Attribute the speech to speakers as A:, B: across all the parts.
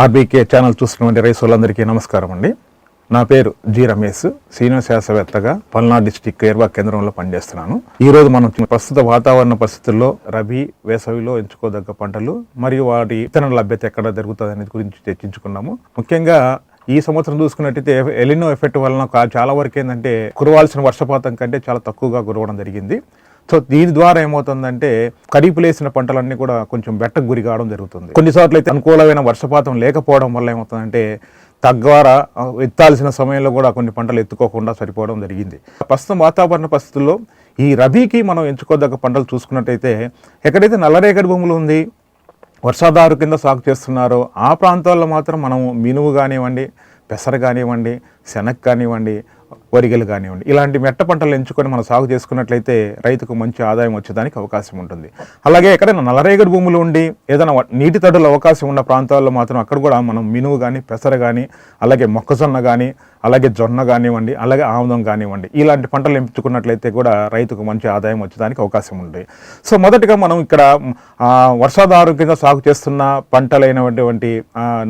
A: RBK channel చూస్తున్నటువంటి రైతులందరికీ నమస్కారం అండి. నా పేరు జి రమేష్ సీనియర్ శాస్త్రవేత్తగా పల్నాడు డిస్టిక్ ఏర్వా కేంద్రంలో పనిచేస్తున్నాను. ఈ రోజు మనం ప్రస్తుత వాతావరణ పరిస్థితుల్లో రబీ వేసవిలో ఎంచుకోదగ్గ పంటలు మరియు వాటి విత్తన లభ్యత ఎక్కడ జరుగుతుంది అనేది గురించి చర్చించుకున్నాము. ముఖ్యంగా ఈ సంవత్సరం చూసుకున్నట్టయితే ఎలినో ఎఫెక్ట్ వలన చాలా వరకు ఏంటంటే కురవాల్సిన వర్షపాతం కంటే చాలా తక్కువగా కురవడం జరిగింది. సో దీని ద్వారా ఏమవుతుందంటే ఖరీఫ్లో వేసిన పంటలన్నీ కూడా కొంచెం బెట్టకు గురి కావడం జరుగుతుంది. కొన్నిసార్లు అయితే అనుకూలమైన వర్షపాతం లేకపోవడం వల్ల ఏమవుతుందంటే తద్వారా ఎత్తాల్సిన సమయంలో కూడా కొన్ని పంటలు ఎత్తుకోకుండా సరిపోవడం జరిగింది. ప్రస్తుతం వాతావరణ పరిస్థితుల్లో ఈ రబీకి మనం ఎంచుకోదగ్గ పంటలు చూసుకున్నట్టయితే ఎక్కడైతే నల్లరేగడి భూములు ఉంది వర్షాధారు కింద సాగు చేస్తున్నారో ఆ ప్రాంతాల్లో మాత్రం మనం మినుము కానివ్వండి పెసర కానివ్వండి శనగ కానివ్వండి వరిగలు కానివ్వండి. ఇలాంటి మెట్ట పంటలు ఎంచుకొని మనం సాగు చేసుకున్నట్లయితే రైతుకు మంచి ఆదాయం వచ్చేదానికి అవకాశం ఉంటుంది. అలాగే ఎక్కడైనా నల్లరేగడి భూములు ఉండి ఏదైనా నీటి తడుల అవకాశం ఉన్న ప్రాంతాల్లో మాత్రం అక్కడ కూడా మనం మినువు కానీ పెసర కానీ అలాగే మొక్కజొన్న కానీ అలాగే జొన్న కానివ్వండి అలాగే ఆముదం కానివ్వండి ఇలాంటి పంటలు ఎంచుకున్నట్లయితే కూడా రైతుకు మంచి ఆదాయం వచ్చేదానికి అవకాశం ఉంది. సో మొదటగా మనం ఇక్కడ వర్షాధారు కింద సాగు చేస్తున్న పంటలైనటువంటి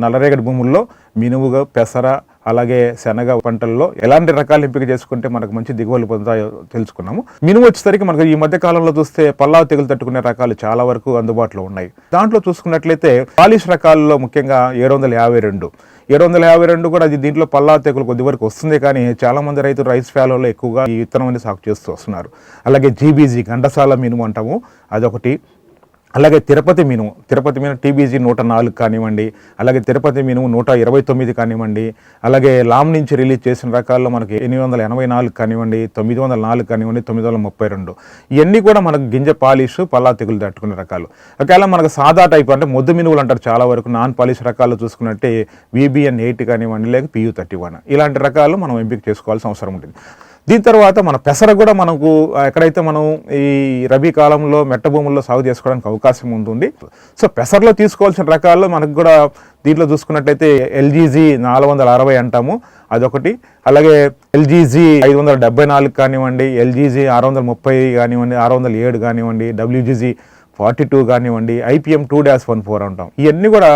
A: నల్లరేగడి భూముల్లో మినువుగా పెసర అలాగే శనగ పంటల్లో ఎలాంటి రకాలు ఎంపిక చేసుకుంటే మనకు మంచి దిగుబడులు పొందుతాయో తెలుసుకున్నాము. మినుము వచ్చేసరికి మనకు ఈ మధ్య కాలంలో చూస్తే పల్లావు తెగులు తట్టుకునే రకాలు చాలా వరకు అందుబాటులో ఉన్నాయి. దాంట్లో చూసుకున్నట్లయితే పాలిష్ రకాల్లో ముఖ్యంగా ఏడు వందల యాభై రెండు. ఏడు వందల యాభై రెండు కూడా అది దీంట్లో పల్లా తెగులు కొద్ది వరకు వస్తుంది కానీ చాలా మంది రైతులు రైస్ ఫ్యాలోలో ఎక్కువగా ఈ విత్తనం అనేది సాగు చేస్తూ వస్తున్నారు. అలాగే జీబీజీ గండసాల మినుము అంటాము. అదొకటి. అలాగే తిరుపతి మినుము తిరుపతి మినుము టీబీజీ నూట నాలుగు కానివ్వండి అలాగే తిరుపతి మినుము నూట ఇరవై తొమ్మిది కానివ్వండి అలాగే లామ్ నుంచి రిలీజ్ చేసిన రకాల్లో మనకి ఎనిమిది వందల ఎనభై నాలుగు కానివ్వండి తొమ్మిది వందల నాలుగు కానివ్వండి తొమ్మిది వందల ముప్పై రెండు. ఇవన్నీ కూడా మనకు గింజ పాలిష్ పల్లా తెగులు తట్టుకునే రకాలు. ఒకవేళ మనకు సాదా టైప్ అంటే ముద్దు మినువులు అంటారు చాలా వరకు నాన్ పాలిష్ రకాలు చూసుకున్నట్టే వీబీఎన్ ఎయిట్ కానివ్వండి లేక పియూ థర్టీ వన్. ఇలాంటి రకాలు మనం ఎంపిక చేసుకోవాల్సిన అవసరం ఉంటుంది. దీని తర్వాత మన పెసర కూడా మనకు ఎక్కడైతే మనం ఈ రబీ కాలంలో మెట్ట భూముల్లో సాగు చేసుకోవడానికి అవకాశం ఉంటుంది సో పెసరలో తీసుకోవాల్సిన రకాల్లో మనకు కూడా దీంట్లో చూసుకున్నట్టయితే ఎల్జీజీ నాలుగు వందల అరవై అంటాము అదొకటి. అలాగే ఎల్జీజీ ఐదు వందల డెబ్బై నాలుగు కానివ్వండి ఎల్జీజీ ఆరు వందల ముప్పై కానివ్వండి ఆరు వందల ఏడు కానివ్వండి W G G forty two కానివ్వండి I P M two dash one four అంటాం. ఇవన్నీ కూడా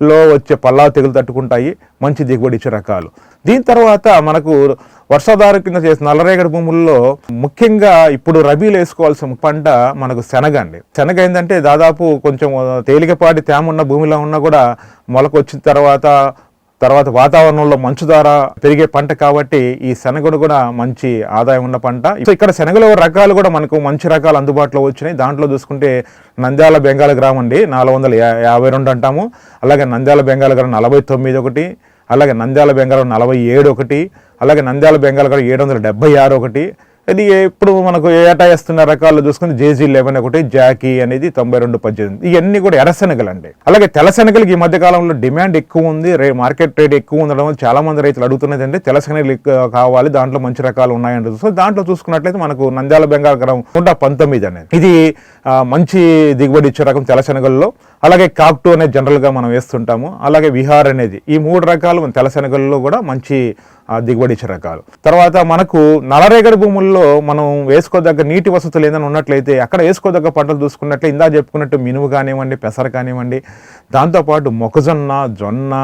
A: లో వచ్చే పల్లా తెగులు తట్టుకుంటాయి మంచి దిగుబడి ఇచ్చే రకాలు. దీని తర్వాత మనకు వర్షాధార కింద చేసిన నల్లరేగడి భూముల్లో ముఖ్యంగా ఇప్పుడు రబీలు వేసుకోవాల్సిన పంట మనకు శనగ అండి. శనగ ఏంటంటే దాదాపు కొంచెం తేలికపాటి తేమ ఉన్న భూమిలో ఉన్నా కూడా మొలక వచ్చిన తర్వాత తర్వాత వాతావరణంలో మంచు ద్వారా పెరిగే పంట కాబట్టి ఈ శనగడు కూడా మంచి ఆదాయం ఉన్న పంట. సో ఇక్కడ శనగలు రకాలు కూడా మనకు మంచి రకాలు అందుబాటులో వచ్చినాయి. దాంట్లో చూసుకుంటే నంద్యాల బెంగాల్ గ్రామం అండి నాలుగు వందల యాభై రెండు అంటాము. అలాగే నంద్యాల బెంగాల్ గ్రామం నలభై తొమ్మిది ఒకటి అలాగే నంద్యాల బెంగాల్ నలభై ఏడు ఒకటి అలాగే నంద్యాల బెంగాల్ గ్రామం ఏడు వందల డెబ్బై ఆరు ఒకటి అది ఇప్పుడు మనకు ఏటా వేస్తున్న రకాలు చూసుకుని జేజీ లెవెన్ ఒకటి జాకీ అనేది తొంభై రెండు పద్దెనిమిది. ఇవన్నీ కూడా ఎర్రశనగలు అండి అలాగే తెల్ల ఈ మధ్య కాలంలో డిమాండ్ ఎక్కువ ఉంది రే మార్కెట్ రేట్ ఎక్కువ ఉండడం వల్ల చాలా మంది రైతులు అడుగుతున్నది అంటే తెల్ల ఎక్కువ కావాలి దాంట్లో మంచి రకాలు ఉన్నాయంటే సో దాంట్లో చూసుకున్నట్లయితే మనకు నంద్యాల బెంగాల్ గ్రామం నూట పంతొమ్మిది అనేది. ఇది మంచి దిగుబడి ఇచ్చే రకం తెల్ల అలాగే కాక్టు అనేది జనరల్గా మనం వేస్తుంటాము. అలాగే విహార్ అనేది. ఈ మూడు రకాలు మన కూడా మంచి దిగుబడి ఇచ్చే రకాలు తర్వాత మనకు నలరేగడి భూముల్లో మనం వేసుకోదగ్గ నీటి వసతులు ఏదైనా ఉన్నట్లయితే అక్కడ వేసుకోదగ్గ పంటలు చూసుకున్నట్లే ఇందా చెప్పుకున్నట్టు మినుము కానివ్వండి పెసర కానివ్వండి దాంతోపాటు మొక్కజొన్న జొన్న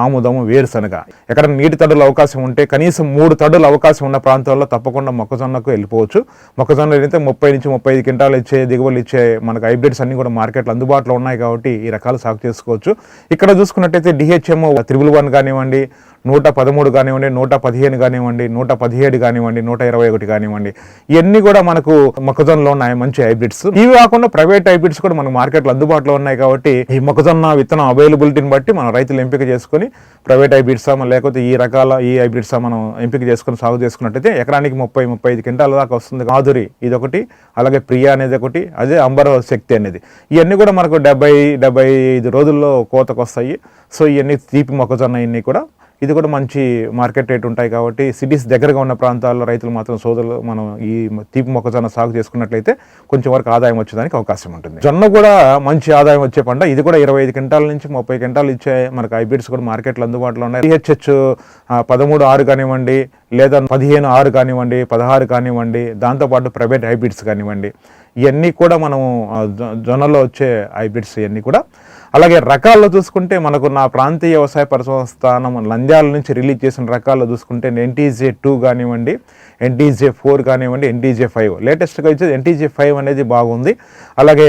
A: ఆముదము వేరుశనగ. ఎక్కడ నీటి తడుల అవకాశం ఉంటే కనీసం మూడు తడుల అవకాశం ఉన్న ప్రాంతాల్లో తప్పకుండా మొక్కజొన్నకు వెళ్ళిపోవచ్చు. మొక్కజొన్న అయితే ముప్పై నుంచి ముప్పై ఐదు క్వింటాలు ఇచ్చే దిగుబడులు ఇచ్చే మనకు హైబ్రిడ్స్ అన్ని కూడా మార్కెట్లో అందుబాటులో ఉన్నాయి కాబట్టి ఈ రకాలు సాగు చేసుకోవచ్చు. ఇక్కడ చూసుకున్నట్టయితే డిహెచ్ఎం త్రిబుల్ వన్ కానివ్వండి నూట పదమూడు కానివ్వండి నూట పదిహేను కానివ్వండి నూట పదిహేడు కానివ్వండి నూట ఇరవై ఒకటి కానివ్వండి. ఇవన్నీ కూడా మనకు మొక్కజొన్నలో ఉన్నాయి మంచి హైబ్రిడ్స్. ఇవి కాకుండా ప్రైవేట్ హైబ్రిడ్స్ కూడా మనకు మార్కెట్లో అందుబాటులో ఉన్నాయి కాబట్టి ఈ మొక్కజొన్న విత్తనం అవైలబిలిటీని బట్టి మన రైతులు ఎంపిక చేసుకొని ప్రైవేట్ హైబ్రిడ్స్ లేకపోతే ఈ రకాల ఈ హైబ్రిడ్స్ మనం ఎంపిక చేసుకొని సాగు చేసుకున్నట్టయితే ఎకరానికి ముప్పై ముప్పై ఐదు క్వింటాల దాకా వస్తుంది మాధురి ఇది ఒకటి అలాగే ప్రియా అనేది ఒకటి అదే అంబర శక్తి అనేది. ఇవన్నీ కూడా మనకు డెబ్బై డెబ్బై ఐదు రోజుల్లో కోతకు వస్తాయి సో ఇవన్నీ తీపి మొక్కజొన్న ఇవన్నీ కూడా ఇది కూడా మంచి మార్కెట్ రేట్ ఉంటాయి కాబట్టి సిటీస్ దగ్గరగా ఉన్న ప్రాంతాల్లో రైతులు మాత్రం సోదరులు మనం ఈ తీపి మొక్కజొన్న సాగు చేసుకున్నట్లయితే కొంచెం వరకు ఆదాయం వచ్చేదానికి అవకాశం ఉంటుంది. జొన్న కూడా మంచి ఆదాయం వచ్చే పంట. ఇది కూడా ఇరవై ఐదు క్వింటాల నుంచి ముప్పై క్వింటాలు ఇచ్చే మనకు హైబ్రిడ్స్ కూడా మార్కెట్లో అందుబాటులో ఉన్నాయి. డిహెచ్హెచ్ పదమూడు ఆరు కానివ్వండి లేదా పదిహేను ఆరు కానివ్వండి పదహారు కానివ్వండి దాంతోపాటు ప్రైవేట్ హైబ్రిడ్స్ కానివ్వండి. ఇవన్నీ కూడా మనం జొన్నలో వచ్చే హైబ్రిడ్స్ ఇవన్నీ కూడా అలాగే రకాల్లో చూసుకుంటే మనకు నా ప్రాంతీయ వ్యవసాయ పరిశోధన స్థానం నంద్యాల నుంచి రిలీజ్ చేసిన రకాల్లో చూసుకుంటే ఎన్టీజే టూ కానివ్వండి ఎన్టీజే ఫోర్ కానివ్వండి ఎన్టీజే ఫైవ్ లేటెస్ట్గా ఇచ్చేది ఎన్టీజే ఫైవ్ అనేది బాగుంది. అలాగే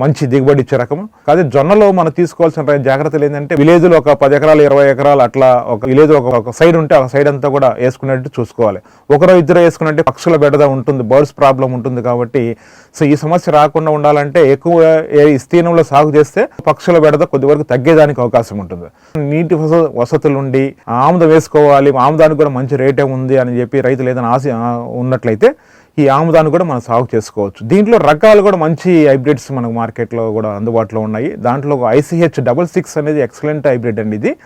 A: మంచి దిగుబడి ఇచ్చే రకం కాదు జొన్నలో మనం తీసుకోవాల్సిన జాగ్రత్తలు ఏంటంటే విలేజ్లో ఒక పది ఎకరాలు ఇరవై ఎకరాలు అట్లా ఒక విలేజ్ ఒక ఒక సైడ్ ఉంటే ఒక సైడ్ అంతా కూడా వేసుకునేట్టు చూసుకోవాలి. ఒకరో ఇద్దరు వేసుకున్నట్టే పక్షుల బెడద ఉంటుంది బర్డ్స్ ప్రాబ్లం ఉంటుంది కాబట్టి సో ఈ సమస్య రాకుండా ఉండాలంటే ఎక్కువ ఏ- విస్తీర్ణంలో సాగు చేస్తే పక్షుల బెడద కొద్ది వరకు తగ్గేదానికి అవకాశం ఉంటుంది. నీటి వస- వసతులు ఉండి ఆముదం వేసుకోవాలి ఆముదానికి కూడా మంచి రేటే ఉంది అని చెప్పి రైతులు ఏదైనా ఆశ ఉన్నట్లయితే ఈ ఆముదాన్ని కూడా మనం సాగు చేసుకోవచ్చు. దీంట్లో రకాలు కూడా మంచి హైబ్రిడ్స్ మనకు మార్కెట్లో కూడా అందుబాటులో ఉన్నాయి. దాంట్లో I C H double six అనేది ఎక్సలెంట్ హైబ్రిడ్ అండి ఇది.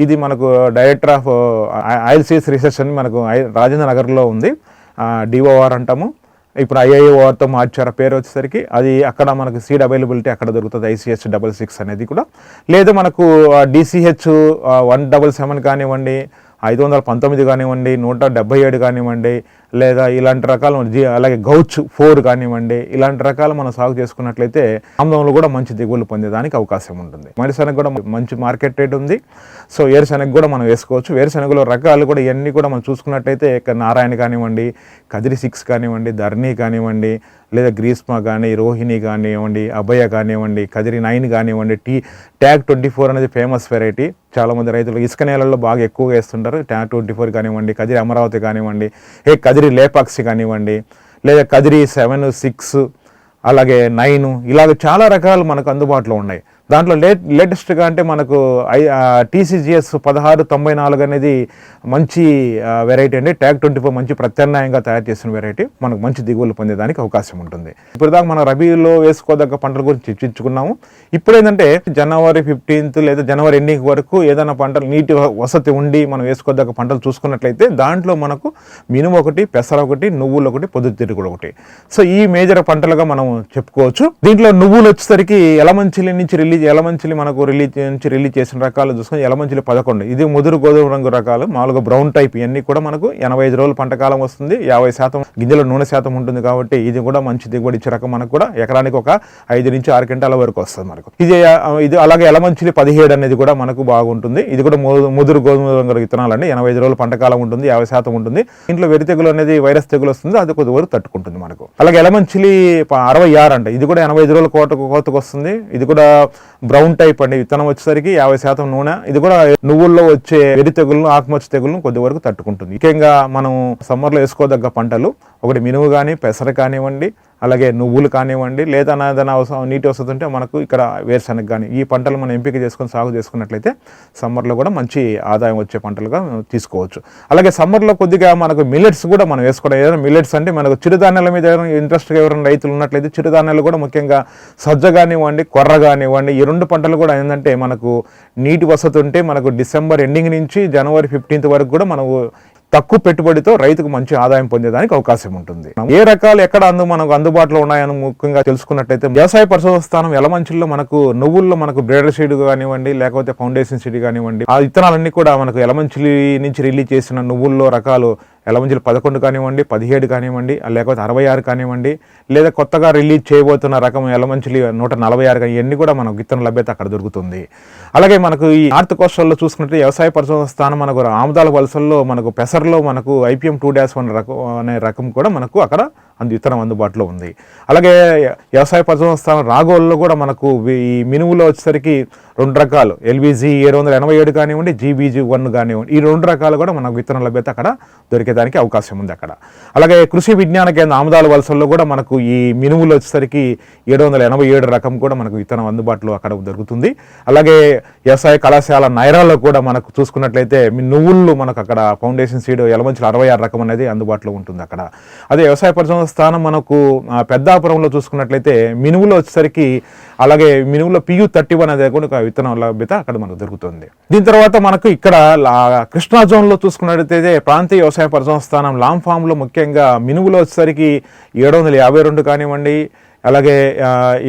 A: ఇది మనకు director of oilseeds research అని మనకు ఐ- రాజేంద్ర నగర్లో ఉంది. డిఓఆర్ అంటాము. ఇప్పుడు ఐఐఓఆర్తో మార్చారు పేరు వచ్చేసరికి అది అక్కడ మనకు సీడ్ అవైలబిలిటీ అక్కడ దొరుకుతుంది ఐసీహెచ్ డబల్ సిక్స్ అనేది కూడా. లేదు మనకు డిసిహెచ్ వన్ డబల్ సెవెన్ కానివ్వండి ఐదు వందల పంతొమ్మిది కానివ్వండి నూట డెబ్బై ఏడు కానివ్వండి లేదా ఇలాంటి రకాలు అలాగే గౌచ్ ఫోర్ కానివ్వండి ఇలాంటి రకాలు మనం సాగు చేసుకున్నట్లయితే ఆమ్లంలో కూడా మంచి దిగుబడులు పొందేదానికి అవకాశం ఉంటుంది. మరిశనగ కూడా మంచి మార్కెట్ రేట్ ఉంది. సో వేరుశనగ కూడా మనం వేసుకోవచ్చు. వేరుశనగలో రకాలు కూడా ఇవన్నీ కూడా మనం చూసుకున్నట్లయితే నారాయణ కానివ్వండి కదిరి సిక్స్ కానివ్వండి ధర్నీ కానివ్వండి లేదా గ్రీస్మా కానీ రోహిణి కానివ్వండి అభయ కానివ్వండి కదిరి నైన్ కానివ్వండి టీ ట్యాగ్ ట్వంటీ ఫోర్ అనేది ఫేమస్ వెరైటీ. చాలామంది రైతులు ఇసుక నేలల్లో బాగా ఎక్కువగా వేస్తుంటారు. ట్యాగ్ ట్వంటీ ఫోర్ కానివ్వండి కదిరి అమరావతి కానివ్వండి ఏ కదిరి లేపాక్సి కానివ్వండి లేదా కదిరి సెవెన్ సిక్స్ అలాగే నైన్ ఇలాగ చాలా రకాలు మనకు అందుబాటులో ఉన్నాయి. దాంట్లో లేట్ లేటెస్ట్గా అంటే మనకు ఐ టీసీజీఎస్ పదహారు తొంభై నాలుగు అనేది మంచి వెరైటీ అండి. ట్యాగ్ ట్వంటీ ఫోర్ మంచి ప్రత్యామ్నాయంగా తయారు చేసిన వెరైటీ మనకు మంచి దిగుబడులు పొందేదానికి అవకాశం ఉంటుంది. ఇప్పటిదాకా మనం రబీలో వేసుకోదగ్గ పంటల గురించి చర్చించుకున్నాము. ఇప్పుడు ఏంటంటే జనవరి ఫిఫ్టీన్త్ లేదా జనవరి ఎండింగ్ వరకు ఏదైనా పంటలు నీటి వసతి ఉండి మనం వేసుకోదగ్గ పంటలు చూసుకున్నట్లయితే దాంట్లో మనకు మినుము ఒకటి పెసర ఒకటి నువ్వులు ఒకటి పొద్దుతిరుగుడు ఒకటి. సో ఈ మేజర్ పంటలుగా మనం చెప్పుకోవచ్చు. దీంట్లో నువ్వులు వచ్చేసరికి ఎలమంచిలి నుంచి రిలీజ్ ఎలమంచిలి మనకు రిలీజ్ నుంచి రిలీజ్ చేసిన రకాలు చూసుకొని ఎలమంచిలి పదకొండు. ఇది ముదురు గోధుమ రంగు రకాలు మామూలుగా బ్రౌన్ టైప్ ఇవన్నీ కూడా మనకు ఎనభై ఐదు రోజులు పంట కాలం వస్తుంది. యాభై శాతం గింజల నూనె శాతం ఉంటుంది కాబట్టి ఇది కూడా మంచి దిగుబడి ఇచ్చే రకం మనకు కూడా ఎకరానికి ఒక ఐదు నుంచి ఆరు క్వింటాల వరకు వస్తుంది మనకు. ఇది ఇది అలాగే ఎలమంచిలి పదిహేడు అనేది కూడా మనకు బాగుంటుంది. ఇది కూడా ముదురు గోధుమ రంగు విత్తనాలు అండి ఎనభై ఐదు రోజులు పంట కాలం ఉంటుంది యాభై శాతం ఉంటుంది. ఇంట్లో వెరి తెగులు అనేది వైరస్ తెగులు వస్తుంది. అది కొద్ది వరకు తట్టుకుంటుంది మనకు. అలాగే ఎలమంచిలి అరవై ఆరు అంట. ఇది కూడా ఎనభై ఐదు రోజుల కోట కోతకు వస్తుంది. ఇది కూడా బ్రౌన్ టైప్ అండి. విత్తనం వచ్చేసరికి యాభై శాతం నూనె. ఇది కూడా నువ్వుల్లో వచ్చే వెరి తెగులను ఆకుమచ్చ తెగులను కొద్ది వరకు తట్టుకుంటుంది. ముఖ్యంగా మనం సమ్మర్లో వేసుకోదగ్గ పంటలు. ఒకటి మినుము కానీ పెసర కానివ్వండి అలాగే నువ్వులు కానివ్వండి లేదా ఏదైనా అవసరం నీటి వసతి ఉంటే మనకు ఇక్కడ వేరుశనగ కానీ ఈ పంటలు మనం ఎంపిక చేసుకొని సాగు చేసుకున్నట్లయితే సమ్మర్లో కూడా మంచి ఆదాయం వచ్చే పంటలుగా తీసుకోవచ్చు. అలాగే సమ్మర్లో కొద్దిగా మనకు మిల్లెట్స్ కూడా మనం వేసుకోవడం ఏదైనా మిల్లెట్స్ అంటే మనకు చిరుధాన్యాల మీద ఎవరైనా ఇంట్రెస్ట్గా ఎవరైనా రైతులు ఉన్నట్లయితే చిరుధాన్యాలు కూడా ముఖ్యంగా సజ్జ కానివ్వండి కొర్ర కానివ్వండి ఈ రెండు పంటలు కూడా ఏంటంటే మనకు నీటి వసతి ఉంటే మనకు డిసెంబర్ ఎండింగ్ నుంచి జనవరి ఫిఫ్టీన్త్ వరకు కూడా మనకు తక్కువ పెట్టుబడితో రైతుకు మంచి ఆదాయం పొందేదానికి అవకాశం ఉంటుంది. ఏ రకాలు ఎక్కడ అందు మనకు అందుబాటులో ఉన్నాయని ముఖ్యంగా తెలుసుకున్నట్లయితే వ్యవసాయ పరిశోధన స్థానం ఎలమంచిలో మనకు నువ్వుల్లో మనకు బ్రేడర్ సీడ్ కానివ్వండి లేకపోతే ఫౌండేషన్ సీడ్ కానివ్వండి ఆ విత్తనాలన్నీ కూడా మనకు ఎలమంచిలి నుంచి రిలీజ్ చేసిన నువ్వుల్లో రకాలు ఎలమంచిలి పదకొండు కానివ్వండి పదిహేడు కానివ్వండి లేకపోతే అరవై ఆరు కానివ్వండి లేదా కొత్తగా రిలీజ్ చేయబోతున్న రకం ఎలమంచిలి నూట నలభై ఆరు కానీ ఇవన్నీ కూడా మనకు విత్తన లభ్యత అక్కడ దొరుకుతుంది. అలాగే మనకు ఈ నార్త్ కోస్టల్లో చూసుకుంటే వ్యవసాయ పరిశోధన స్థానం మనకు ఆముదాల వలసల్లో మనకు పెసర్లో మనకు ఐపీఎం టూ డాష్ వన్ రకం అనే రకం కూడా మనకు అక్కడ అందు విత్తనం అందుబాటులో ఉంది. అలాగే వ్యవసాయ పరిశోధన స్థానం రాగోల్లో కూడా మనకు ఈ మినుములో వచ్చేసరికి రెండు రకాలు. ఎల్బీజీ ఏడు వందల ఎనభై ఏడు కానివ్వండి జీబీజీ వన్ కానివ్వండి. ఈ రెండు రకాలు కూడా మనకు విత్తన లభ్యత అక్కడ దొరికేదానికి అవకాశం ఉంది అక్కడ. అలాగే కృషి విజ్ఞాన కేంద్ర ఆముదాల వలసల్లో కూడా మనకు ఈ మినుములు వచ్చేసరికి ఏడు వందల ఎనభై ఏడు రకం కూడా మనకు విత్తనం అందుబాటులో అక్కడ దొరుకుతుంది. అలాగే వ్యవసాయ కళాశాల నైరాలో కూడా మనకు చూసుకున్నట్లయితే నువ్వుళ్ళు మనకు అక్కడ ఫౌండేషన్ సీడ్ ఎలమంచులు అరవై ఆరు రకం అనేది అందుబాటులో ఉంటుంది అక్కడ. అదే వ్యవసాయ పరిశ్రమ స్థానం మనకు పెద్దాపురంలో చూసుకున్నట్లయితే మినువులో వచ్చేసరికి అలాగే మినువులో పియు థర్టీ వన్ అనేది కూడా ఒక విత్తనం లభ్యత అక్కడ మనకు దొరుకుతుంది. దీని తర్వాత మనకు ఇక్కడ లా- కృష్ణా జోన్లో చూసుకున్నట్లయితే ప్రాంతీయ వ్యవసాయ పరిశ్రమ స్థానం లాంగ్ ఫామ్లో ముఖ్యంగా మినువులో వచ్చేసరికి ఏడు వందల యాభై రెండు కానివ్వండి అలాగే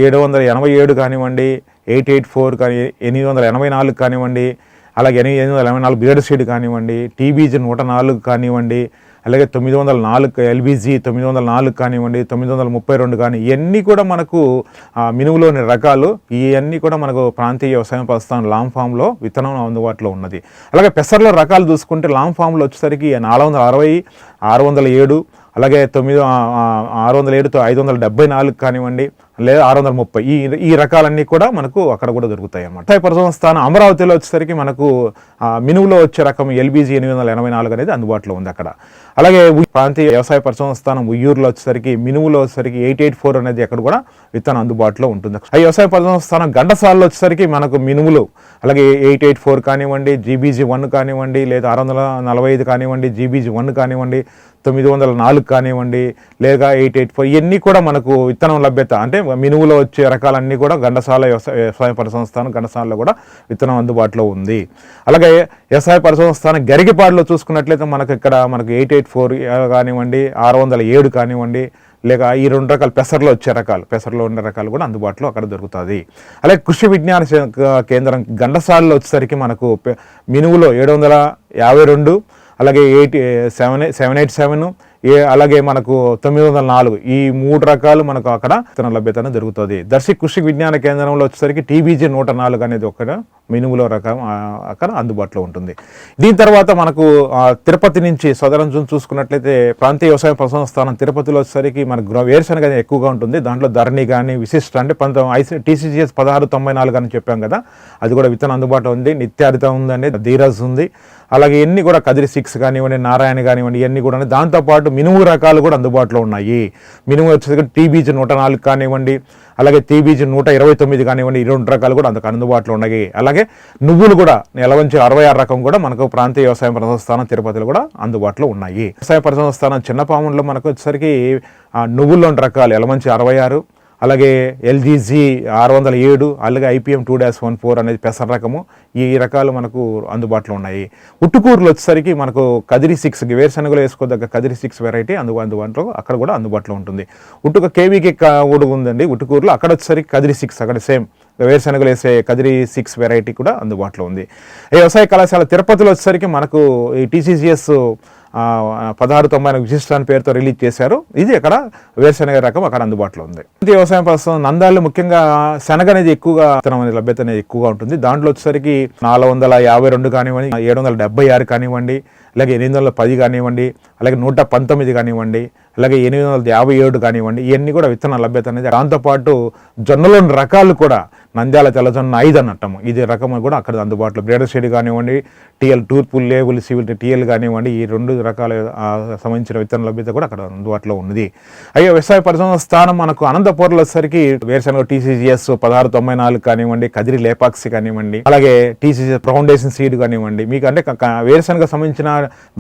A: ఏడు వందల ఎనభై ఏడు కానివ్వండి ఎయిట్ ఎయిట్ ఫోర్ కానీ ఎనిమిది వందల ఎనభై నాలుగు కానివ్వండి అలాగే ఎనిమిది ఎనిమిది వందల ఎనభై నాలుగు బ్రేడ్ సీడ్ కానివ్వండి టీబీజీ నూట నాలుగు కానివ్వండి అలాగే తొమ్మిది వందల నాలుగు ఎల్బీజీ తొమ్మిది వందల నాలుగు కానివ్వండి తొమ్మిది వందల ముప్పై రెండు కానీ ఇవన్నీ కూడా మనకు మినుములోని రకాలు ఇవన్నీ కూడా మనకు ప్రాంతీయ వ్యవసాయం ప్రస్తుతం లాంగ్ ఫామ్లో విత్తనం అందుబాటులో ఉన్నది. అలాగే పెసర్లో రకాలు చూసుకుంటే లాంగ్ ఫామ్లో వచ్చేసరికి నాలుగు వందల అరవై ఆరు వందల ఏడు అలాగే తొమ్మిది ఆరు వందల ఏడుతో ఐదు వందల డెబ్బై నాలుగు కానివ్వండి లేదా ఆరు వందల ముప్పై ఈ ఈ రకాలన్నీ కూడా మనకు అక్కడ కూడా దొరుకుతాయి అన్నమాట. వ్యవసాయ పరిశోధన స్థానం అమరావతిలో వచ్చేసరికి మనకు మినువులో వచ్చే రకం ఎల్బీజీ ఎనిమిది వందల ఎనభై నాలుగు అనేది అందుబాటులో ఉంది అక్కడ. అలాగే ప్రాంతీయ వ్యవసాయ పరిశోధన స్థానం ఉయ్యూరులో వచ్చేసరికి మినువులో వచ్చేసరికి ఎయిట్ ఎయిట్ ఫోర్ అనేది అక్కడ కూడా విత్తనం అందుబాటులో ఉంటుంది. ఆ వ్యవసాయ పరిశోధన స్థానం గంటసాలలో వచ్చేసరికి మనకు మినుములు అలాగే ఎయిట్ ఎయిట్ ఫోర్ కానివ్వండి జీబీజీ వన్ కానివ్వండి లేదా ఆరు వందల నలభై ఐదు కానివ్వండి జీబీజీ వన్ కానివ్వండి తొమ్మిది వందల నాలుగు కానివ్వండి లేదా ఎయిట్ ఎయిట్ ఫోర్ ఇవన్నీ కూడా మనకు విత్తనం లభ్యత. అంటే మినువులో వచ్చే రకాలన్నీ కూడా గండసాల వ్యవసాయ వ్యవసాయ పరిసంస్థానం గండసాలలో కూడా విత్తనం అందుబాటులో ఉంది. అలాగే వ్యవసాయ పరిసంస్థానం గరిగిపాడులో చూసుకున్నట్లయితే మనకు ఇక్కడ మనకు ఎయిట్ ఎయిట్ ఫోర్ కానివ్వండి ఆరు వందల ఏడు కానివ్వండి లేక ఈ రెండు రకాల పెసర్లో వచ్చే రకాలు పెసర్లో ఉండే రకాలు కూడా అందుబాటులో అక్కడ దొరుకుతుంది. అలాగే కృషి విజ్ఞాన కేంద్రం గండసాలలో వచ్చేసరికి మనకు మినువులో ఏడు వందల యాభై రెండు అలాగే eight seven seven eight seven A అలాగే మనకు తొమ్మిది వందల నాలుగు ఈ మూడు రకాలు మనకు అక్కడ విత్తన లభ్యత జరుగుతుంది. దర్శి కృషి విజ్ఞాన కేంద్రంలో వచ్చేసరికి టీబీజీ నూట నాలుగు అనేది ఒక మినుములో రకం అక్కడ అందుబాటులో ఉంటుంది. దీని తర్వాత మనకు తిరుపతి నుంచి సదరం జూన్ చూసుకున్నట్లయితే ప్రాంతీయ వ్యవసాయ పరిశోధన స్థానం తిరుపతిలో వచ్చేసరికి మనకు వేరుశనగ ఎక్కువగా ఉంటుంది. దాంట్లో ధరణి కానీ విశిష్ట అంటే పంత ఐసీ టీసీజీఎస్ పదహారు తొంభై నాలుగు అని చెప్పాం కదా అది కూడా విత్తనం అందుబాటులో ఉంది. నిత్యారిత ఉందండి ధీరజ్ ఉంది. అలాగే ఎన్ని కూడా కదిరి సిక్స్ కానివ్వండి నారాయణ కానివ్వండి ఇవన్నీ కూడా ఉన్నాయి. దాంతోపాటు మినుము రకాలు కూడా అందుబాటులో ఉన్నాయి. మినుము వచ్చేసరికి టీబీజీ నూట నాలుగు కానివ్వండి అలాగే తీబీజీ నూట ఇరవై తొమ్మిది కానివ్వండి ఈ రెండు రకాలు కూడా అందుకు అందుబాటులో ఉన్నాయి. అలాగే నువ్వులు కూడా నెలవంచి అరవై ఆరు రకం కూడా మనకు ప్రాంతీయ వ్యవసాయ పరిశోధన స్థానం తిరుపతిలో కూడా అందుబాటులో ఉన్నాయి. వ్యవసాయ పరిశోధన స్థానం చిన్నపాములో మనకు వచ్చేసరికి ఆ, నువ్వుల్లోని రకాలు ఎలమంచి అరవై ఆరు అలాగే ఎల్జీజీ ఆరు వందల ఏడు అలాగే I P M two dash one four అనేది పెసర రకము. ఈ రకాలు మనకు అందుబాటులో ఉన్నాయి. ఉట్టుకూరులు వచ్చేసరికి మనకు కదిరి సిక్స్ వేరుశనగలు వేసుకోదగ్గ కదిరి సిక్స్ వెరైటీ అందు అందుబాటులో అక్కడ కూడా అందుబాటులో ఉంటుంది. ఉట్టుక కేవీకి కూడా ఉందండి. ఉట్టుకూరులో అక్కడ వచ్చేసరికి కదిరి సిక్స్ అక్కడ సేమ్. వేరుశనగలు వేసే కదిరి సిక్స్ వెరైటీ కూడా అందుబాటులో ఉంది. ఈ వ్యవసాయ కళాశాల తిరుపతిలో వచ్చేసరికి మనకు ఈ టీసీసీఎస్ పదహారు తొంభై విశిష్ట అని పేరుతో రిలీజ్ చేశారు. ఇది అక్కడ వేరుశనగ రకం అక్కడ అందుబాటులో ఉంది. ఇది వ్యవసాయం ప్రస్తుతం నందాల్లో ముఖ్యంగా శనగ అనేది ఎక్కువగా విత్తనం అనేది లభ్యత అనేది ఎక్కువగా ఉంటుంది. దాంట్లో వచ్చేసరికి నాలుగు వందల యాభై రెండు కానివ్వండి ఏడు వందల డెబ్బై ఆరు కానివ్వండి అలాగే ఎనిమిది వందల పది కానివ్వండి అలాగే నూట పంతొమ్మిది కానివ్వండి అలాగే ఎనిమిది వందల యాభై ఏడు కానివ్వండి ఇవన్నీ కూడా విత్తన లభ్యత అనేది దాంతోపాటు జొన్నలోని రకాలు కూడా నంద్యాల తెల్లజొన్న ఐదు అన్నట్టము ఇది రకము కూడా అక్కడ అందుబాటులో. బ్రేడర్ షేడ్ కానివ్వండి టీఎల్ టూర్పు లేబుల్ సివిల్ టీఎల్ కానివ్వండి ఈ రెండు రకాల సంబంధించిన విత్తన లభ్యత కూడా అక్కడ అందుబాటులో ఉన్నది. అయ్యో వ్యవసాయ పరిశ్రమ స్థానం మనకు అనంతపురంలో వచ్చేసరికి వేరుశనగ టీసీజీఎస్ పదహారు తొంభై నాలుగు కానివ్వండి కదిరి లేపాక్సి కానివ్వండి అలాగే టీసీజీఎస్ ఫౌండేషన్ సీడ్ కానివ్వండి మీకు అంటే వేరుశనగ సంబంధించిన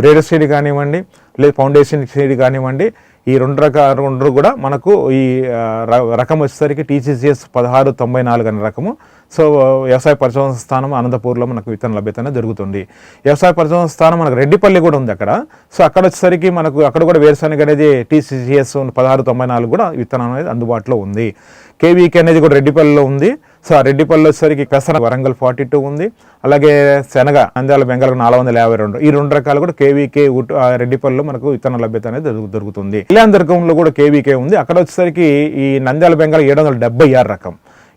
A: బ్రేడర్ సీడ్ కానివ్వండి లేదు ఫౌండేషన్ సీడ్ కానివ్వండి ఈ రెండు రకాల రెండు కూడా మనకు ఈ ర- రకం వచ్చేసరికి టీసీసీఎస్ పదహారు తొంభై నాలుగు అనే రకము. సో వ్యవసాయ పరిశోధన స్థానం అనంతపూర్లో మనకు విత్తన లభ్యత అనేది జరుగుతుంది వ్యవసాయ పరిశోధన స్థానం మనకు రెడ్డిపల్లి కూడా ఉంది అక్కడ. సో అక్కడ వచ్చేసరికి మనకు అక్కడ కూడా వేరుశనగ అనేది టీసీసీఎస్ పదహారు తొంభై నాలుగు కూడా విత్తనం అనేది అందుబాటులో ఉంది. కేవీకే అనేది కూడా రెడ్డిపల్లిలో ఉంది. సో ఆ రెడ్డిపల్లి వచ్చేసరికి పెసర వరంగల్ ఫార్టీ టూ ఉంది. అలాగే శనగ నంద్యాల బెంగాల్ నాలుగు వందల యాభై రెండు. ఈ రెండు రకాలు కూడా కేవీకే ఆ రెడ్డిపల్లిలో మనకు విత్తన లభ్యత అనేది దొరుకుతుంది. ఇలాంతరకంలో కూడా కేవీకే ఉంది. అక్కడ వచ్చేసరికి ఈ నంద్యాల బెంగాల్ ఏడు వందల డెబ్బై ఆరు రకం.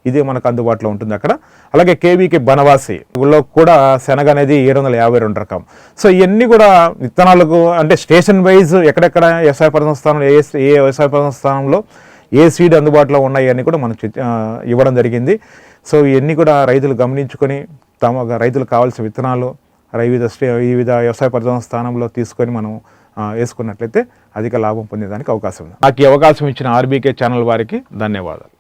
A: ఇది మనకు అందుబాటులో ఉంటుంది అక్కడ. అలాగే కేవీకే బనవాసి లో కూడా శనగ అనేది ఏడు వందల యాభై రెండు రకం. సో ఇవన్నీ కూడా విత్తనాలకు అంటే స్టేషన్ వైజ్ ఎక్కడెక్కడ వ్యవసాయ ప్రధాన స్థానంలో ఏ ఏ వ్యవసాయ ప్రధాన స్థానంలో ఏ సీడ్ అందుబాటులో ఉన్నాయి అని కూడా మనం ఇవ్వడం జరిగింది. సో ఇవన్నీ కూడా రైతులు గమనించుకొని తమ రైతులకు కావాల్సిన విత్తనాలు వివిధ స్టే వివిధ వ్యవసాయ పరిశ్రమ స్థానంలో తీసుకొని మనం వేసుకున్నట్లయితే అధిక లాభం పొందేదానికి అవకాశం ఉంది. నాకు ఈ అవకాశం ఇచ్చిన ఆర్బీకే ఛానల్ వారికి ధన్యవాదాలు.